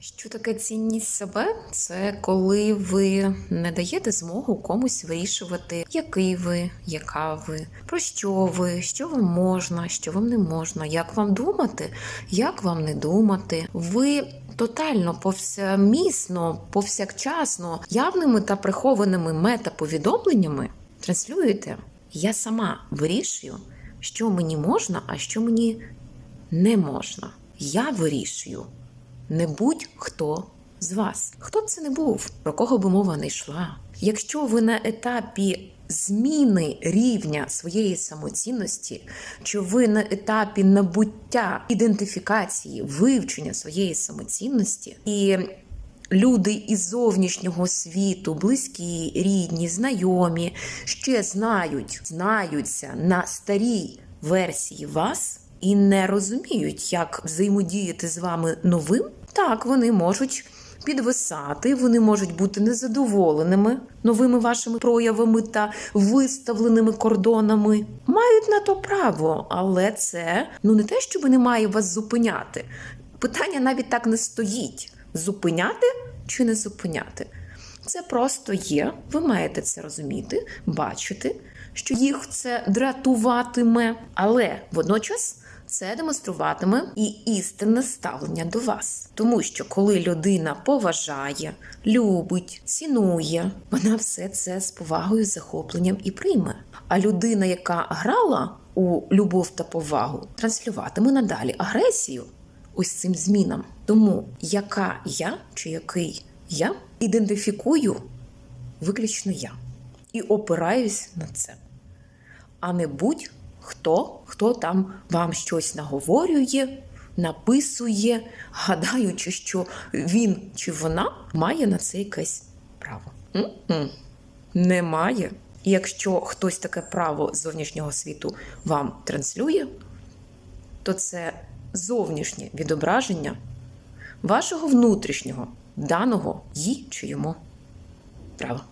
Що таке цінність себе? Це коли ви не даєте змогу комусь вирішувати, який ви, яка ви, про що ви, що вам можна, що вам не можна, як вам думати, як вам не думати. Ви тотально повсямісно, повсякчасно, явними та прихованими метаповідомленнями транслюєте. Я сама вирішую, що мені можна, а що мені не можна. Я вирішую не будь-хто з вас. Хто б це не був, про кого би мова не йшла. Якщо ви на етапі зміни рівня своєї самоцінності, чи ви на етапі набуття ідентифікації, вивчення своєї самоцінності і Люди із зовнішнього світу, близькі, рідні, знайомі, ще знають, знаються на старій версії вас і не розуміють, як взаємодіяти з вами новим. Так, вони можуть підвисати, вони можуть бути незадоволеними новими вашими проявами та виставленими кордонами. Мають на то право, але це ну не те, що не має вас зупиняти. Питання навіть так не стоїть зупиняти чи не зупиняти. Це просто є. Ви маєте це розуміти, бачити, що їх це дратуватиме, але водночас це демонструватиме і істинне ставлення до вас. Тому що коли людина поважає, любить, цінує, вона все це з повагою, захопленням і прийме. А людина, яка грала у любов та повагу, транслюватиме надалі агресію ось цим змінам. Тому яка я чи який я ідентифікую виключно я і опираюсь на це, а не будь-хто, хто там вам щось наговорює, написує, гадаючи, що він чи вона має на це якесь право. М-м. Немає. І якщо хтось таке право зовнішнього світу вам транслює, то це зовнішнє відображення вашого внутрішнього, даного їй чи йому права.